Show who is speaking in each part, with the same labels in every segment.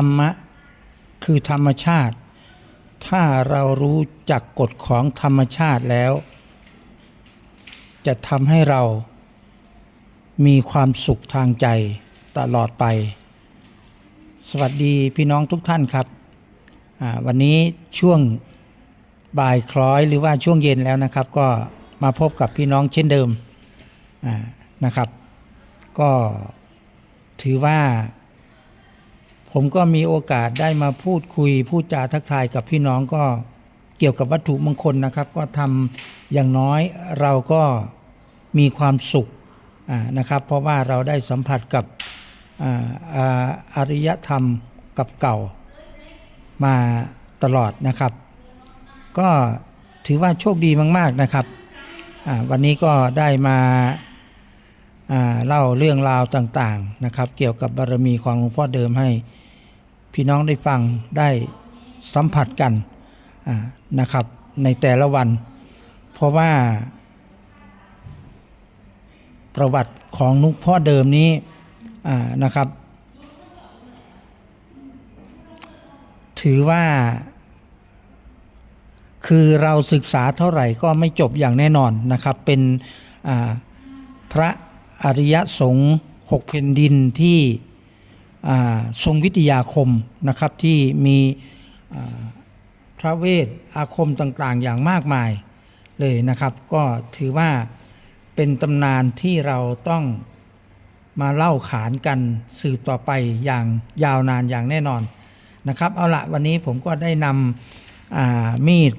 Speaker 1: รรมะ คือธรรมชาติ ถ้าเรารู้จักกฎของธรรมชาติแล้ว จะทำให้เรา มีความสุขทางใจตลอดไป สวัสดีพี่น้องทุกท่านครับ วันนี้ช่วงบ่ายคล้อยหรือว่าช่วงเย็นแล้วนะครับ ก็มาพบกับพี่น้องเช่นเดิมนะครับ ก็ถือว่า ผมก็มีโอกาสได้มาพูดคุย พูดจาทักทายกับพี่น้องก็เกี่ยวกับวัตถุมงคลนะครับ ก็ทำอย่างน้อยเราก็มีความสุขนะครับ เพราะว่าเราได้สัมผัสกับอ่าอ่าอารยธรรมกับเก่ามาตลอดนะครับ ก็ถือว่าโชคดีมาก ๆนะครับวันนี้ก็ได้มาอ่าเล่าเรื่องราวต่างๆนะครับ เกี่ยวกับบารมีของหลวงพ่อเดิมให้ พี่น้องได้ฟังได้สัมผัสกันนะครับ ในแต่ละวัน เพราะว่า ประวัติของหลุงพ่อเดิมนี้นะครับ ถือว่า คือเราศึกษาเท่าไหร่ก็ไม่จบอย่างแน่นอนนะครับ เป็นพระอริยสงฆ์หกแผ่นดินที่ ทรงวิทยาคมนะครับที่มีพระเวทอาคมต่างๆ อย่างมากมายเลยนะครับ ก็ถือว่าเป็นตำนานที่เราต้องมาเล่าขานกันสืบต่อไปอย่างยาวนานอย่างแน่นอนนะครับ เอาละวันนี้ผมก็ได้นำมีด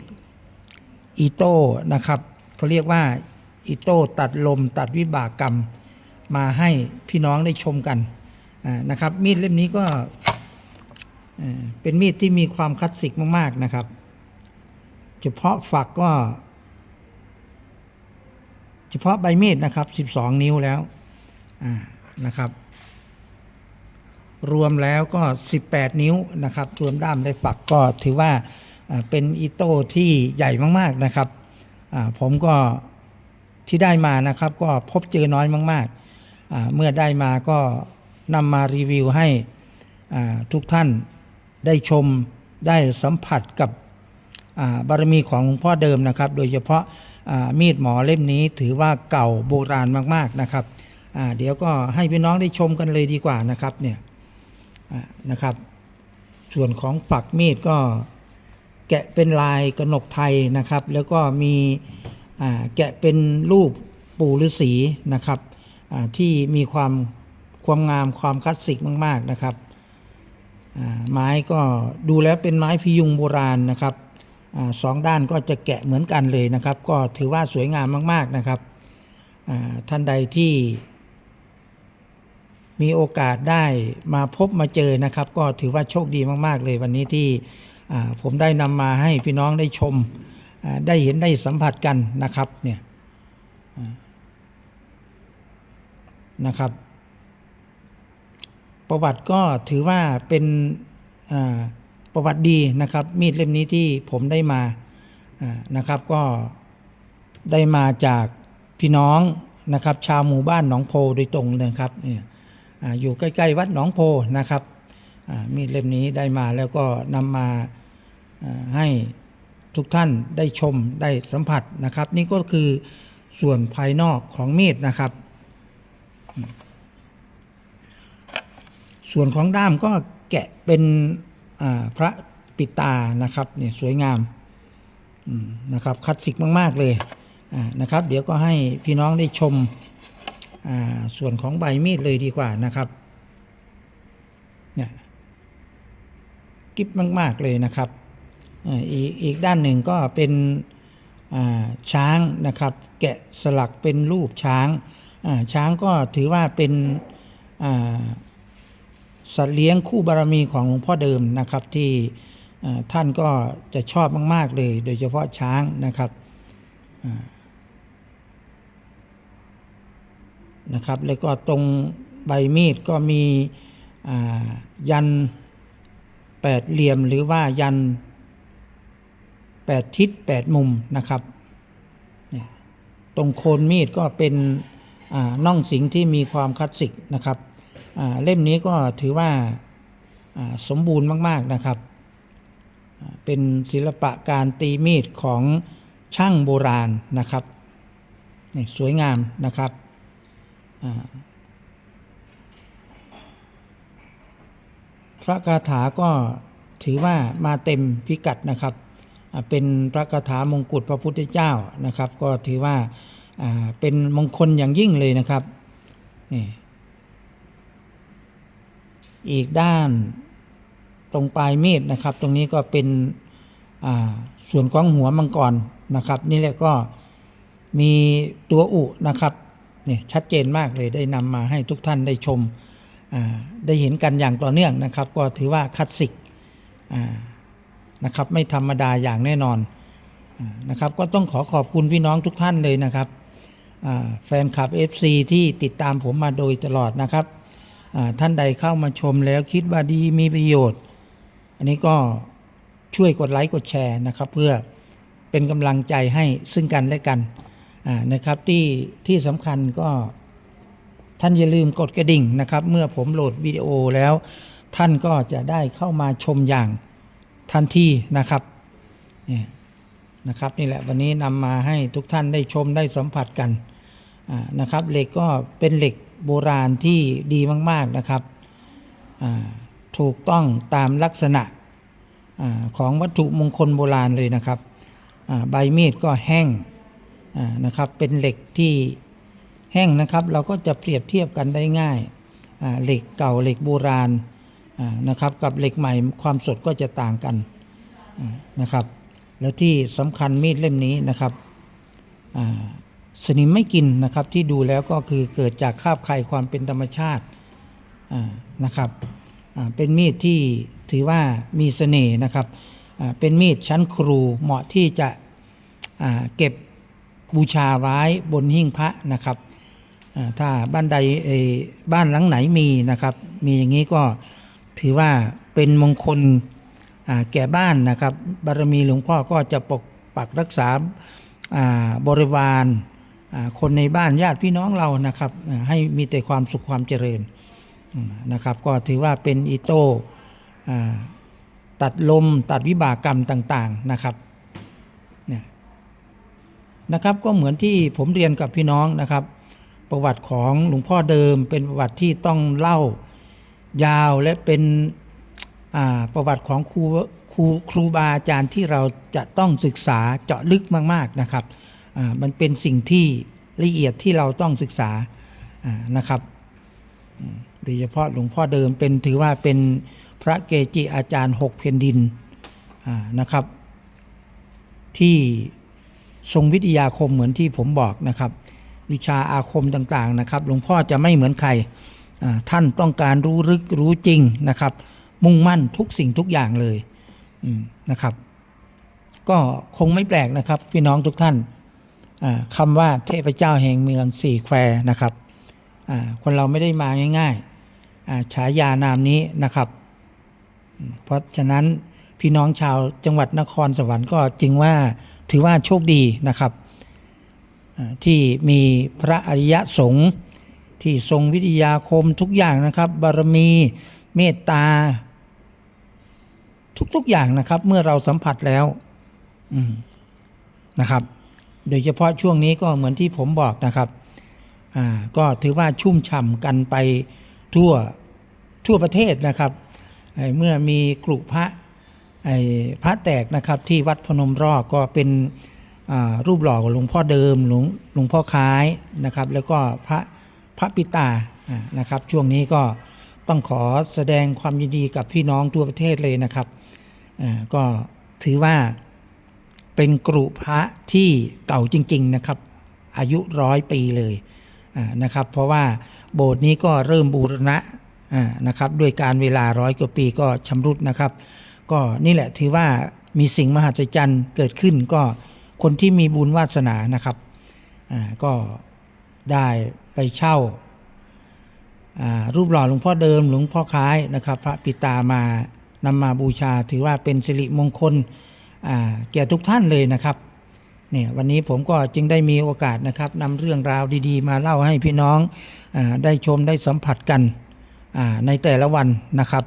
Speaker 1: อีโต้นะครับเขาเรียกว่าอีโต้ตัดลมตัดวิบากกรรม มาให้พี่น้องได้ชมกัน นะครับ มีดเล่มนี้ก็เป็นมีดที่มีความคลาสสิกมาก ๆนะครับ เฉพาะฝักก็ เฉพาะใบมีดนะครับ 12 นิ้วแล้วนะครับ รวมแล้วก็ 18 นิ้วนะครับ รวมด้ามได้ฝักก็ถือว่าเป็นอีโต้ที่ใหญ่มาก ๆนะครับผมก็ที่ได้มานะครับ ก็พบเจอน้อยมาก ๆ เมื่อได้มาก็ นำมารีวิวให้ทุกท่านได้ชมได้สัมผัสกับบารมีของหลวงพ่อเดิมนะครับ โดยเฉพาะามีดหมอเล่มนี้ถือว่าเก่าโบราณมากๆนะครับเดี๋ยวก็ให้พี่น้องได้ชมกันเลยดีกว่านะครับเนี่ยนะครับ ส่วนของฝักมีดก็แกะเป็นลายกระหนกไทยนะครับ แล้วก็มีแกะเป็นรูปปู่ฤาษีนะครับที่มีความ ความงามความคลาสสิกมาก ๆนะครับ ไม้ก็ดูแล้วเป็นไม้พยุงโบราณนะครับอสองด้านก็จะแกะเหมือนกันเลยนะครับ ก็ถือว่าสวยงามมาก ๆนะครับท่านใดที่ มีโอกาสได้มาพบมาเจอนะครับ ก็ถือว่าโชคดีมาก ๆ เลยวันนี้ที่ผมได้นำมาให้พี่น้องได้ชมได้เห็นได้สัมผัสกันนะครับเนี่ยนะครับ ประวัติก็ถือว่าเป็นประวัติดีนะครับ มีดเล่มนี้ที่ผมได้มานะครับก็ได้มาจากพี่น้องนะครับ ชาวหมู่บ้านหนองโพโดยตรงเลยครับเนี่ยออยู่ใกล้ๆวัดหนองโพนะครับมีดเล่มนี้ได้มาแล้วก็นำมาให้ทุกท่านได้ชมได้สัมผัสนะครับ นี่ก็คือส่วนภายนอกของมีดนะครับ ส่วนของด้ามก็แกะเป็นพระปิดตานะครับเนี่ยสวยงามนะครับคลาสสิกมาก ๆ เลยนะครับ เดี๋ยวก็ให้พี่น้องได้ชมส่วนของใบมีดเลยดีกว่านะครับเนี่ยกิบมาก ๆ เลยนะครับอีกอีกด้านหนึ่งก็เป็นช้างนะครับ แกะสลักเป็นรูปช้างช้างก็ถือว่าเป็น สัตว์เลี้ยงคู่บารมีของหลวงพ่อเดิมนะครับที่ท่านก็จะชอบมาก ๆ เลย โดยเฉพาะช้างนะครับนะครับแล้วก็ตรงใบมีดก็มียันแปดเหลี่ยมหรือว่ายันแปดทิศแปดมุมนะครับตรงโคนมีดก็เป็นน่องสิงที่มีความคลาสสิกนะครับ เล่มนี้ก็ถือว่าสมบูรณ์มาก ๆนะครับ เป็นศิลปะการตีมีดของช่างโบราณนะครับนี่สวยงามนะครับพระคาถาก็ถือว่ามาเต็มพิกัดนะครับ เป็นพระคาถามงกุฎพระพุทธเจ้านะครับ ก็ถือว่าเป็นมงคลอย่างยิ่งเลยนะครับนี่ อีกด้านตรงปลายมีดนะครับ ตรงนี้ก็เป็นส่วนของหัวมังกรนะครับ นี่แหละก็มีตัวอุนะครับเนี่ยชัดเจนมากเลยได้นำมาให้ทุกท่านได้ชมได้เห็นกันอย่างต่อเนื่องนะครับ ก็ถือว่าคลาสสิกนะครับไม่ธรรมดาอย่างแน่นอนอนะครับ ก็ต้องขอขอบคุณพี่น้องทุกท่านเลยนะครับแฟนคลับ FC ที่ติดตามผมมาโดยตลอดนะครับ ท่านใดเข้ามาชมแล้วคิดว่าดีมีประโยชน์ อันนี้ก็ช่วยกดไลค์กดแชร์นะครับ เพื่อเป็นกำลังใจให้ซึ่งกันและกันนะครับที่ที่สำคัญก็ท่านอย่าลืมกดกระดิ่งนะครับ เมื่อผมโหลดวิดีโอแล้ว ท่านก็จะได้เข้ามาชมอย่างทันทีนะครับนี่นะครับนี่แหละวันนี้นำมาให้ทุกท่านได้ชมได้สัมผัสกัน นะครับเหล็กก็เป็นเหล็กโบราณที่ดีมากๆนะครับถูกต้องตามลักษณะอของวัตถุมงคลโบราณเลยนะครับใบมีดก็แห้งนะครับเป็นเหล็กที่แห้งนะครับ เราก็จะเปรียบเทียบกันได้ง่ายาเหล็กเก่าเหล็กโบราณนะครับกับเหล็กใหม่ความสดก็จะต่างกันนะครับ แล้วที่สำคัญมีดเล่มนี้นะครับ สนิมไม่กินนะครับที่ดูแล้วก็คือเกิดจากคาบไข่ความเป็นธรรมชาตินะครับเป็นมีดที่ถือว่ามีเสน่ห์นะครับเป็นมีดชั้นครูเหมาะที่จะเก็บบูชาไว้บนหิ้งพระนะครับถ้าบ้านใดบ้านหลังไหนมีนะครับ มีอย่างนี้ก็ถือว่าเป็นมงคลแก่บ้านนะครับ บารมีหลวงพ่อก็จะปกปักรักษาบริวาร คนในบ้านญาติพี่น้องเรานะครับให้มีแต่ความสุขความเจริญนะครับ ก็ถือว่าเป็นอีโต้ตัดลมตัดวิบากกรรมต่างๆนะครับนะครับก็เหมือนที่ผมเรียนกับพี่น้องนะครับ ประวัติของหลวงพ่อเดิม เป็นประวัติที่ต้องเล่ายาวและเป็นประวัติของครูครูครูบาอาจารย์ที่เราจะต้องศึกษาเจาะลึกมากๆนะครับ มันเป็นสิ่งที่ละเอียดที่เราต้องศึกษานะครับโดยเฉพาะหลวงพ่อเดิมเป็นถือว่าเป็นพระเกจิอาจารย์หกเพนดินนะครับ ที่ทรงวิทยาคมเหมือนที่ผมบอกนะครับ วิชาอาคมต่างๆนะครับ หลวงพ่อจะไม่เหมือนใครท่านต้องการรู้ลึกรู้จริงนะครับ มุ่งมั่นทุกสิ่งทุกอย่างเลยนะครับ ก็คงไม่แปลกนะครับ พี่น้องทุกท่าน คำว่าเทพเจ้าแห่งเมืองสี่แควนะครับคนเราไม่ได้มาง่ายๆอ่าฉายานามนี้นะครับ เพราะฉะนั้นพี่น้องชาวจังหวัดนครสวรรค์ก็จึงว่าถือว่าโชคดีนะครับ ที่มีพระอริยสงฆ์ที่ทรงวิทยาคมทุกอย่างนะครับ บารมีเมตตา ทุกๆอย่างนะครับ เมื่อเราสัมผัสแล้วนะครับ โดยเฉพาะช่วงนี้ก็เหมือนที่ผมบอกนะครับก็ถือว่าชุ่มฉ่ำกันไปทั่วทั่วประเทศนะครับ เมื่อมีกลุ่พระพระแตกนะครับที่วัดพนมรอกก็เป็นรูปหล่อของหลวงพ่อเดิมหลวงหลวงพ่อคล้ายนะครับ แล้วก็พระพระปิตานะครับ ช่วงนี้ก็ต้องขอแสดงความยินดีกับพี่น้องทั่วประเทศเลยนะครับก็ถือว่า เป็นกรุพระที่เก่าจริง ๆนะครับ อายุร้อยปีเลยนะครับ เพราะว่าโบสถ์นี้ก็เริ่มบูรณะนะครับด้วยการเวลาร้อยกว่าปีก็ชำรุดนะครับ ก็นี่แหละถือว่ามีสิ่งมหัศจรรย์เกิดขึ้นก็คนที่มีบุญวาสนานะครับก็ได้ไปเช่ารูปหล่อหลวงพ่อเดิมหลวงพ่อคล้ายนะครับ พระปิตามานำมาบูชาถือว่าเป็นสิริมงคล แก่ทุกท่านเลยนะครับเนี่ยวันนี้ผมก็จึงได้มีโอกาสนะครับนำเรื่องราวดีๆ มาเล่าให้พี่น้องอได้ชมได้สัมผัสกันในแต่ละวันนะครับ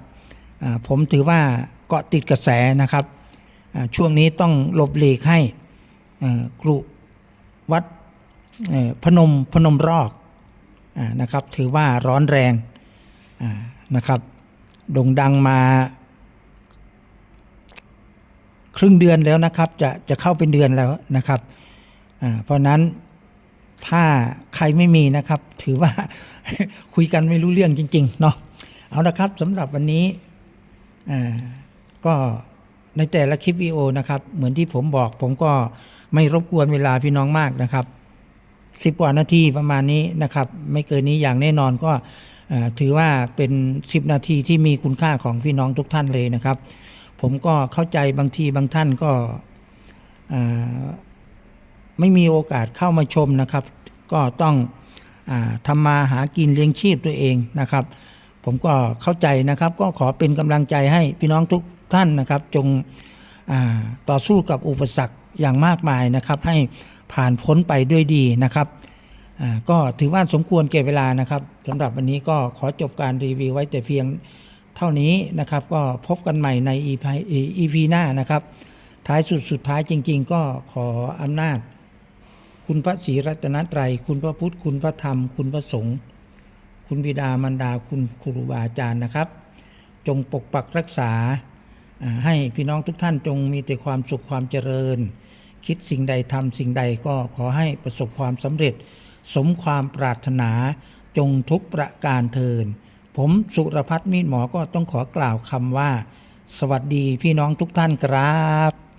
Speaker 1: ผมถือว่าเกาะติดกระแสนะครับช่วงนี้ต้องหลบหลีกให้กรุวัดพนมพนมรอกอนะครับ ถือว่าร้อนแรงนะครับโด่งดังมา ครึ่งเดือนแล้วนะครับ จะจะเข้าเป็นเดือนแล้วนะครับเพราะนั้นถ้าใครไม่มีนะครับ ถือว่าคุยกันไม่รู้เรื่องจริงๆเนาะเอาละครับสำหรับวันนี้ก็ในแต่ละคลิปวิดีโอนะครับ เหมือนที่ผมบอก ผมก็ไม่รบกวนเวลาพี่น้องมากนะครับสิบกว่านาทีประมาณนี้นะครับ ไม่เกินนี้อย่างแน่นอนก็ถือว่าเป็น 10 นาทีที่มีคุณค่าของพี่น้องทุกท่านเลยนะครับ ผมก็เข้าใจบางทีบางท่านก็ไม่มีโอกาสเข้ามาชมนะครับ ก็ต้องอทำมาหากินเลี้ยงชีพตัวเองนะครับ ผมก็เข้าใจนะครับก็ขอเป็นกำลังใจให้พี่น้องทุกท่านนะครับ จงต่อสู้กับอุปสรรคอย่างมากมายนะครับ ให้ผ่านพ้นไปด้วยดีนะครับก็ถือว่าสมควรเก็บเวลานะครับสำหรับวันนี้ก็ขอจบการรีวิวไว้แต่เพียง เท่านี้นะครับก็พบกันใหม่ใน EP EP หน้านะครับ ท้ายสุดสุดท้ายจริง ๆ ก็ขออำนาจ คุณพระศรีรัตนตรัย คุณพระพุทธ คุณพระธรรม คุณพระสงฆ์คุณบิดามารดาคุณครูบาอาจารย์นะครับ จงปกปักรักษาอ่าให้พี่น้องทุกท่านจงมีแต่ความสุขความเจริญ คิดสิ่งใดทำสิ่งใดก็ขอให้ประสบความสำเร็จ สมความปรารถนาจงทุกประการเทิน ผมสุรพัฒน์มีดหมอก็ต้องขอกล่าวคำว่า สวัสดีพี่น้องทุกท่านครับ